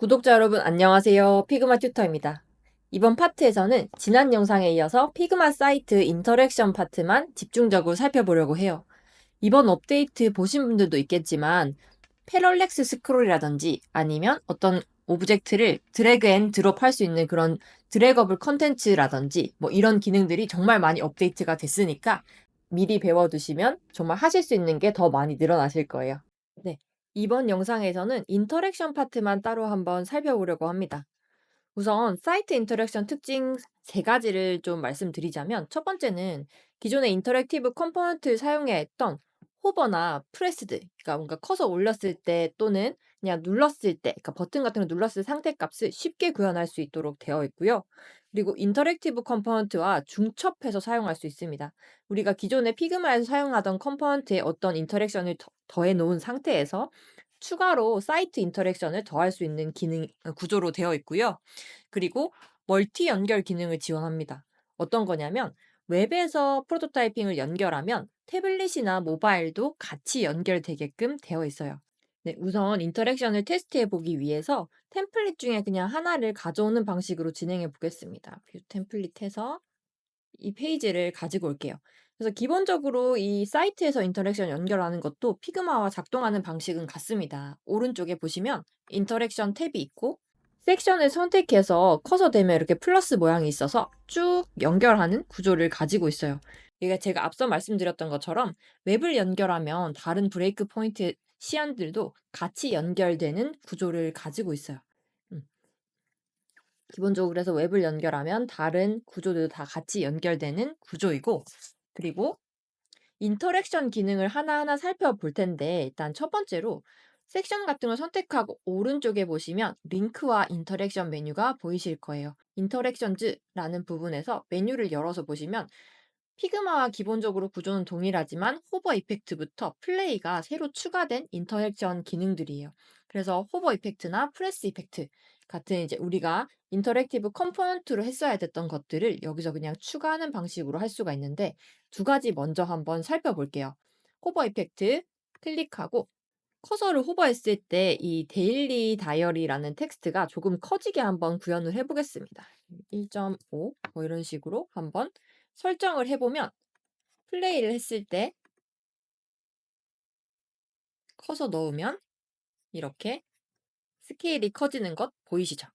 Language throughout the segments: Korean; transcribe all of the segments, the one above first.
구독자 여러분 안녕하세요. 피그마 튜터입니다. 이번 파트에서는 지난 영상에 이어서 피그마 사이트 인터랙션 파트만 집중적으로 살펴보려고 해요. 이번 업데이트 보신 분들도 있겠지만 패럴렉스 스크롤이라든지 아니면 어떤 오브젝트를 드래그 앤 드롭 할 수 있는 그런 드래거블 컨텐츠라든지 뭐 이런 기능들이 정말 많이 업데이트가 됐으니까 미리 배워두시면 정말 하실 수 있는 게 더 많이 늘어나실 거예요. 네. 이번 영상에서는 인터랙션 파트만 따로 한번 살펴보려고 합니다. 우선 사이트 인터랙션 특징 세 가지를 좀 말씀드리자면 첫 번째는 기존의 인터랙티브 컴포넌트를 사용해야 했던 호버나 프레스드, 그러니까 뭔가 커서 올렸을 때 또는 그냥 눌렀을 때, 그러니까 버튼 같은 거 눌렀을 때 상태 값을 쉽게 구현할 수 있도록 되어 있고요. 그리고 인터랙티브 컴포넌트와 중첩해서 사용할 수 있습니다. 우리가 기존의 피그마에서 사용하던 컴포넌트에 어떤 인터랙션을 더, 더해 놓은 상태에서 추가로 사이트 인터랙션을 더할 수 있는 기능 어, 구조로 되어 있고요. 그리고 멀티 연결 기능을 지원합니다. 어떤 거냐면 웹에서 프로토타이핑을 연결하면 태블릿이나 모바일도 같이 연결되게끔 되어 있어요. 네, 우선 인터랙션을 테스트해 보기 위해서 템플릿 중에 그냥 하나를 가져오는 방식으로 진행해 보겠습니다. 뷰 템플릿 해서 이 페이지를 가지고 올게요. 그래서 기본적으로 이 사이트에서 인터랙션 연결하는 것도 피그마와 작동하는 방식은 같습니다. 오른쪽에 보시면 인터랙션 탭이 있고 섹션을 선택해서 커서 되면 이렇게 플러스 모양이 있어서 쭉 연결하는 구조를 가지고 있어요. 이게 제가 앞서 말씀드렸던 것처럼 웹을 연결하면 다른 브레이크 포인트 시안들도 같이 연결되는 구조를 가지고 있어요. 음. 기본적으로 그래서 웹을 연결하면 다른 구조들도 다 같이 연결되는 구조이고 그리고 인터랙션 기능을 하나하나 살펴볼 텐데 일단 첫 번째로 섹션 같은 걸 선택하고 오른쪽에 보시면 링크와 인터랙션 메뉴가 보이실 거예요. 인터랙션즈라는 부분에서 메뉴를 열어서 보시면 피그마와 기본적으로 구조는 동일하지만 호버 이펙트부터 플레이가 새로 추가된 인터랙션 기능들이에요. 그래서 호버 이펙트나 프레스 이펙트 같은 이제 우리가 인터랙티브 컴포넌트로 했어야 됐던 것들을 여기서 그냥 추가하는 방식으로 할 수가 있는데 두 가지 먼저 한번 살펴볼게요. 호버 이펙트 클릭하고 커서를 호버했을 때 이 데일리 다이어리라는 텍스트가 조금 커지게 한번 구현을 해보겠습니다. 1.5 뭐 이런 식으로 한번 설정을 해보면 플레이를 했을 때 커서 넣으면 이렇게 스케일이 커지는 것 보이시죠?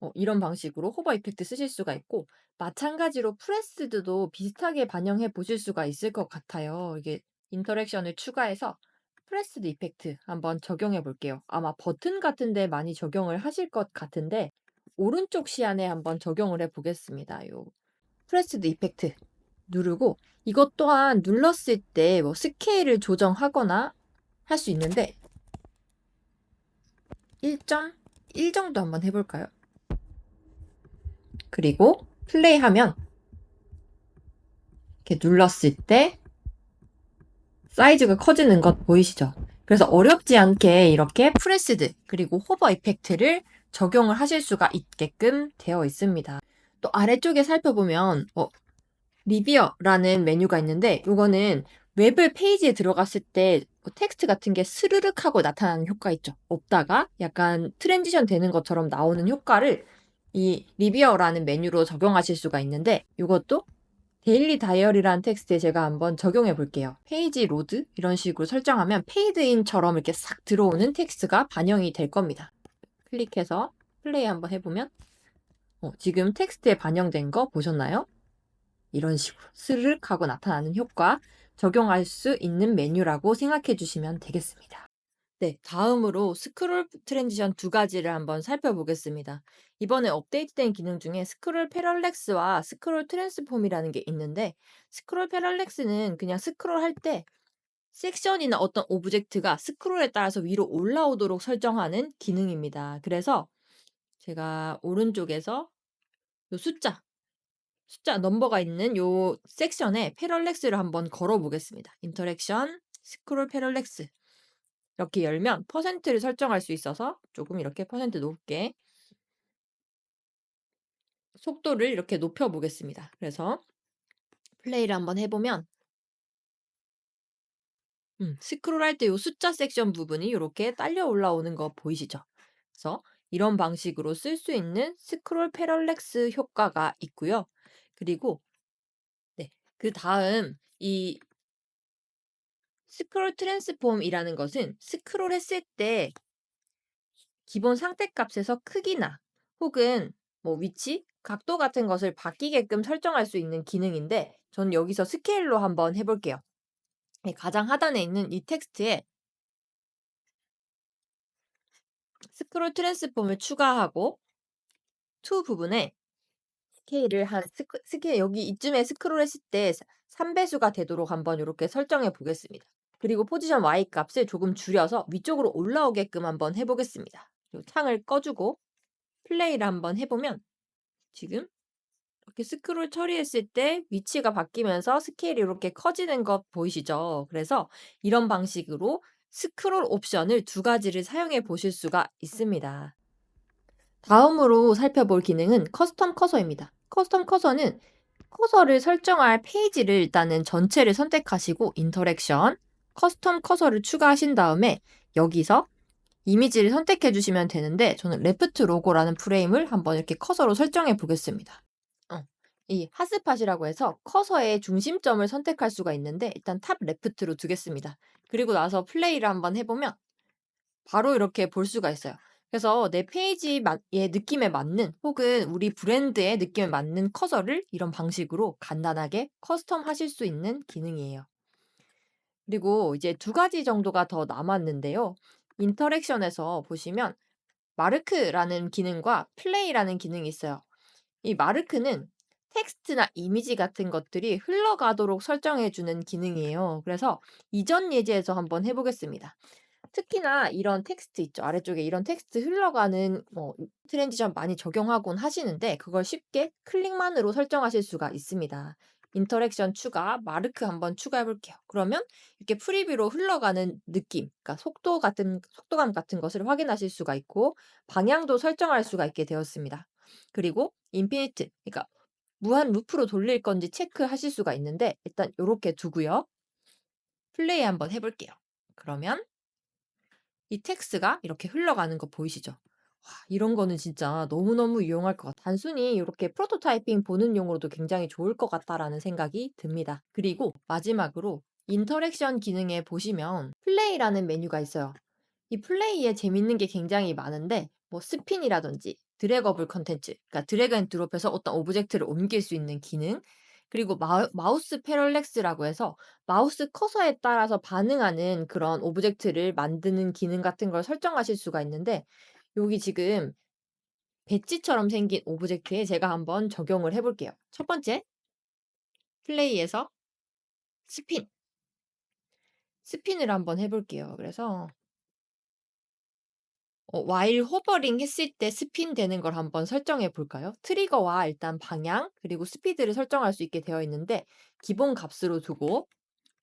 어, 이런 방식으로 호버 이펙트 쓰실 수가 있고 마찬가지로 프레스드도 비슷하게 반영해 보실 수가 있을 것 같아요. 이게 인터랙션을 추가해서 프레스드 이펙트 한번 적용해 볼게요. 아마 버튼 같은데 많이 적용을 하실 것 같은데 오른쪽 시안에 한번 적용을 해 보겠습니다. 요 프레스드 이펙트 누르고 이것 또한 눌렀을 때 뭐 스케일을 조정하거나 할 수 있는데 1.1 정도 한번 해볼까요? 그리고 플레이하면 이렇게 눌렀을 때 사이즈가 커지는 것 보이시죠? 그래서 어렵지 않게 이렇게 프레스드 그리고 호버 이펙트를 적용을 하실 수가 있게끔 되어 있습니다. 또 아래쪽에 살펴보면 어, 리비어라는 메뉴가 있는데 이거는 웹을 페이지에 들어갔을 때 텍스트 같은 게 스르륵 하고 나타나는 효과 있죠. 없다가 약간 트랜지션 되는 것처럼 나오는 효과를 이 리비어라는 메뉴로 적용하실 수가 있는데 이것도 데일리 다이어리라는 텍스트에 제가 한번 적용해 볼게요. 페이지 로드 이런 식으로 설정하면 페이드인처럼 이렇게 싹 들어오는 텍스트가 반영이 될 겁니다. 클릭해서 플레이 한번 해보면 어, 지금 텍스트에 반영된 거 보셨나요? 이런 식으로 스르륵 하고 나타나는 효과 적용할 수 있는 메뉴라고 생각해 주시면 되겠습니다. 네, 다음으로 스크롤 트랜지션 두 가지를 한번 살펴보겠습니다. 이번에 업데이트된 기능 중에 스크롤 패럴렉스와 스크롤 트랜스폼이라는 게 있는데 스크롤 패럴렉스는 그냥 스크롤 할 때 섹션이나 어떤 오브젝트가 스크롤에 따라서 위로 올라오도록 설정하는 기능입니다. 그래서 제가 오른쪽에서 요 숫자 숫자 넘버가 있는 요 섹션에 패럴렉스를 한번 걸어 보겠습니다. 인터랙션 스크롤 패럴렉스 이렇게 열면 퍼센트를 설정할 수 있어서 조금 이렇게 퍼센트 높게 속도를 이렇게 높여 보겠습니다. 그래서 플레이를 한번 해보면 음, 스크롤할 때요 숫자 섹션 부분이 이렇게 딸려 올라오는 거 보이시죠? 그래서 이런 방식으로 쓸 수 있는 스크롤 패럴렉스 효과가 있고요. 그리고 네, 그 다음 이 스크롤 트랜스폼이라는 것은 스크롤 했을 때 기본 상태값에서 크기나 혹은 뭐 위치, 각도 같은 것을 바뀌게끔 설정할 수 있는 기능인데 전 여기서 스케일로 한번 해볼게요. 네, 가장 하단에 있는 이 텍스트에 스크롤 트랜스폼을 추가하고 to 부분에 스케일을 한 스크, 스케일 여기 이쯤에 스크롤 했을 때 3배수가 되도록 한번 이렇게 설정해 보겠습니다. 그리고 포지션 Y 값을 조금 줄여서 위쪽으로 올라오게끔 한번 해보겠습니다. 창을 꺼주고 플레이를 한번 해보면 지금 이렇게 스크롤 처리했을 때 위치가 바뀌면서 스케일이 이렇게 커지는 것 보이시죠? 그래서 이런 방식으로 스크롤 옵션을 두 가지를 사용해 보실 수가 있습니다. 다음으로 살펴볼 기능은 커스텀 커서입니다. 커스텀 커서는 커서를 설정할 페이지를 일단은 전체를 선택하시고 인터랙션, 커스텀 커서를 추가하신 다음에 여기서 이미지를 선택해 주시면 되는데 저는 레프트 로고라는 프레임을 한번 이렇게 커서로 설정해 보겠습니다. 어, 이 핫스팟이라고 해서 커서의 중심점을 선택할 수가 있는데 일단 탑 레프트로 두겠습니다. 그리고 나서 플레이를 한번 해보면 바로 이렇게 볼 수가 있어요. 그래서 내 페이지의 느낌에 맞는 혹은 우리 브랜드의 느낌에 맞는 커서를 이런 방식으로 간단하게 커스텀 하실 수 있는 기능이에요. 그리고 이제 두 가지 정도가 더 남았는데요. 인터랙션에서 보시면 마르크라는 기능과 플레이라는 기능이 있어요. 이 마르크는 텍스트나 이미지 같은 것들이 흘러가도록 설정해주는 기능이에요. 그래서 이전 예제에서 한번 해보겠습니다. 특히나 이런 텍스트 있죠. 아래쪽에 이런 텍스트 흘러가는 뭐 트랜지션 많이 적용하곤 하시는데 그걸 쉽게 클릭만으로 설정하실 수가 있습니다. 인터랙션 추가, 마르크 한번 추가해 볼게요. 그러면 이렇게 프리뷰로 흘러가는 느낌, 그러니까 속도 같은 속도감 같은 것을 확인하실 수가 있고 방향도 설정할 수가 있게 되었습니다. 그리고 인피니트, 그러니까 무한 루프로 돌릴 건지 체크하실 수가 있는데 일단 이렇게 두고요. 플레이 한번 해볼게요. 그러면 이 텍스트가 이렇게 흘러가는 거 보이시죠? 와, 이런 거는 진짜 너무너무 유용할 것 같아요. 단순히 이렇게 프로토타이핑 보는 용으로도 굉장히 좋을 것 같다라는 생각이 듭니다. 그리고 마지막으로 인터랙션 기능에 보시면 플레이라는 메뉴가 있어요. 이 플레이에 재밌는 게 굉장히 많은데 뭐 스핀이라든지 드래거블 컨텐츠, 그러니까 드래그 앤 드롭해서 어떤 오브젝트를 옮길 수 있는 기능, 그리고 마우, 마우스 패럴렉스라고 해서 마우스 커서에 따라서 반응하는 그런 오브젝트를 만드는 기능 같은 걸 설정하실 수가 있는데 여기 지금 배지처럼 생긴 오브젝트에 제가 한번 적용을 해볼게요. 첫 번째, 플레이에서 스핀. 스핀을 한번 해볼게요. 그래서 어, while 호버링 했을 때 스핀 되는 걸 한번 설정해 볼까요? 트리거와 일단 방향 그리고 스피드를 설정할 수 있게 되어 있는데 기본 값으로 두고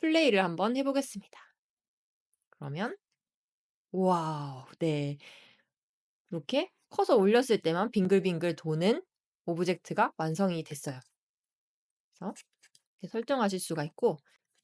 플레이를 한번 해보겠습니다. 그러면 와우 네 이렇게 커서 올렸을 때만 빙글빙글 도는 오브젝트가 완성이 됐어요. 그래서 이렇게 설정하실 수가 있고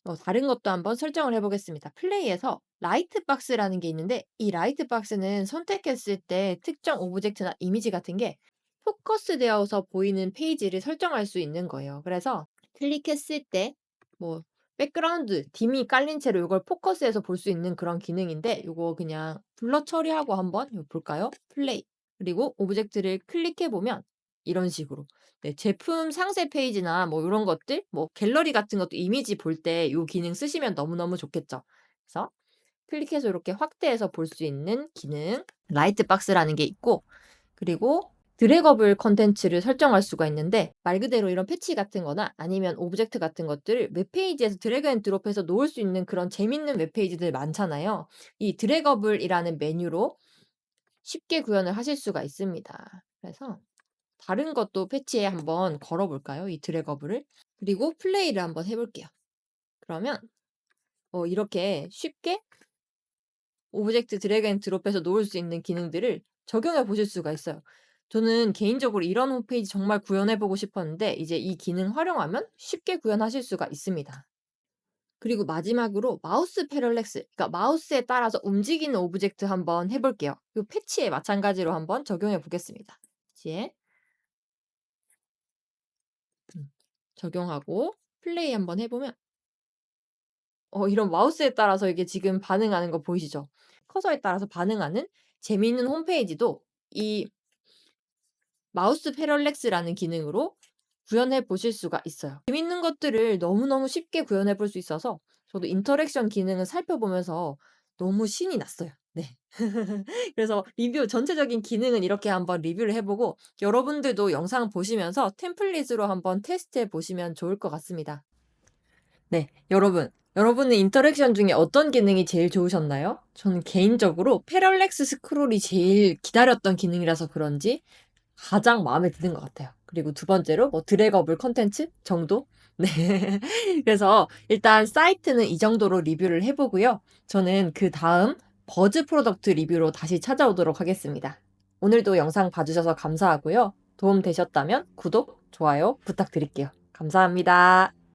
어, 다른 것도 한번 설정을 해보겠습니다. 플레이에서 라이트 박스라는 게 있는데 이 라이트 박스는 선택했을 때 특정 오브젝트나 이미지 같은 게 포커스 되어서 보이는 페이지를 설정할 수 있는 거예요. 그래서 클릭했을 때 뭐 백그라운드, 딤이 깔린 채로 이걸 포커스해서 볼 수 있는 그런 기능인데 이거 그냥 블러 처리하고 한번 볼까요? 플레이. 그리고 오브젝트를 클릭해 보면 이런 식으로 네, 제품 상세 페이지나 뭐 이런 것들, 뭐 갤러리 같은 것도 이미지 볼 때 이 기능 쓰시면 너무너무 좋겠죠. 그래서 클릭해서 이렇게 확대해서 볼 수 있는 기능, 라이트 박스라는 게 있고, 그리고 드래거블 컨텐츠를 설정할 수가 있는데 말 그대로 이런 패치 같은 거나 아니면 오브젝트 같은 것들을 웹페이지에서 드래그 앤 드롭해서 놓을 수 있는 그런 재밌는 웹페이지들 많잖아요. 이 드래거블이라는 메뉴로 쉽게 구현을 하실 수가 있습니다. 그래서 다른 것도 패치에 한번 걸어볼까요? 이 드래거블을. 그리고 플레이를 한번 해볼게요. 그러면 어, 이렇게 쉽게 오브젝트 드래그 앤 드롭해서 놓을 수 있는 기능들을 적용해 보실 수가 있어요. 저는 개인적으로 이런 홈페이지 정말 구현해 보고 싶었는데 이제 이 기능 활용하면 쉽게 구현하실 수가 있습니다. 그리고 마지막으로 마우스 패럴렉스, 그러니까 마우스에 따라서 움직이는 오브젝트 한번 해볼게요. 이 패치에 마찬가지로 한번 적용해 보겠습니다. 패치에 음, 적용하고 플레이 한번 해보면 어, 이런 마우스에 따라서 이게 지금 반응하는 거 보이시죠? 커서에 따라서 반응하는 재미있는 홈페이지도 이 마우스 패럴렉스라는 기능으로 구현해 보실 수가 있어요. 재밌는 것들을 너무너무 쉽게 구현해 볼 수 있어서 저도 인터랙션 기능을 살펴보면서 너무 신이 났어요. 네. 그래서 리뷰 전체적인 기능은 이렇게 한번 리뷰를 해보고 여러분들도 영상 보시면서 템플릿으로 한번 테스트해 보시면 좋을 것 같습니다. 네, 여러분. 여러분은 인터랙션 중에 어떤 기능이 제일 좋으셨나요? 저는 개인적으로 패럴렉스 스크롤이 제일 기다렸던 기능이라서 그런지 가장 마음에 드는 것 같아요. 그리고 두 번째로 뭐 드래거블 컨텐츠 정도? 네. 그래서 일단 사이트는 이 정도로 리뷰를 해보고요. 저는 그 다음 버즈 프로덕트 리뷰로 다시 찾아오도록 하겠습니다. 오늘도 영상 봐주셔서 감사하고요. 도움 되셨다면 구독, 좋아요 부탁드릴게요. 감사합니다.